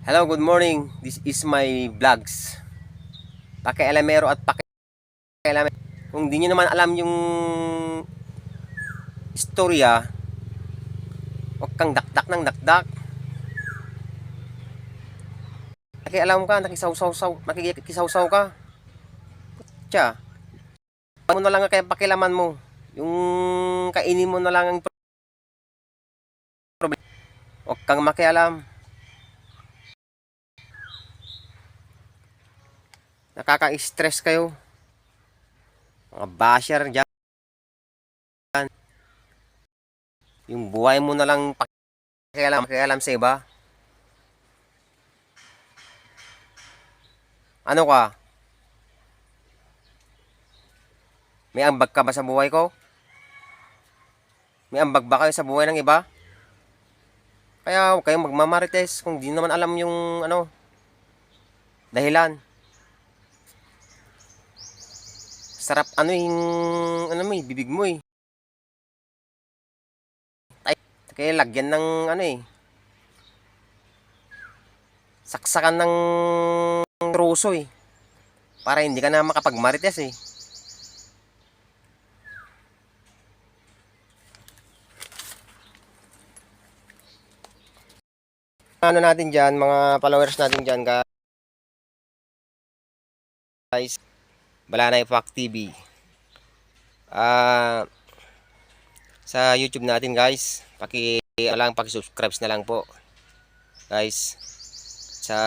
Hello, good morning. This is my vlogs. Pakialamero at pakialamero. Kung di nyo naman alam yung istorya, huwag kang dakdak ng dakdak. Nakialam ka, nakisawsaw-saw, nakikisaw-saw ka. Tsa, mo na lang ang kaya pakilaman mo. Yung kainin mo na lang ang problema. Huwag kang makialam. Nakaka-stress kayo. Mga basher dyan. Yung buhay mo na lang pakialam, pakialam sa iba. Ano ka? May ambag ka ba sa buhay ko? May ambag ba kayo sa buhay ng iba? Kaya huwag kayong magmamarites kung di naman alam yung ano, dahilan. Sarap ano yung ano mo eh, bibig mo eh. Ay, kaya lagyan ng ano eh. Saksakan ng troso eh. Para hindi ka na makapagmarites eh. Ano natin dyan, mga followers natin dyan guys. Balanay Fact TV. Ah sa YouTube natin guys, paki lang paki-subscribe na lang po. Guys, sa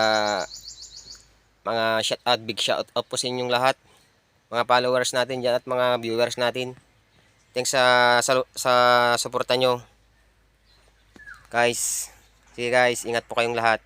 mga shout out, big shout out po sa inyong lahat. Mga followers natin diyan at mga viewers natin. Thanks sa sa, sa suporta nyo. Guys, sige guys, ingat po kayong lahat.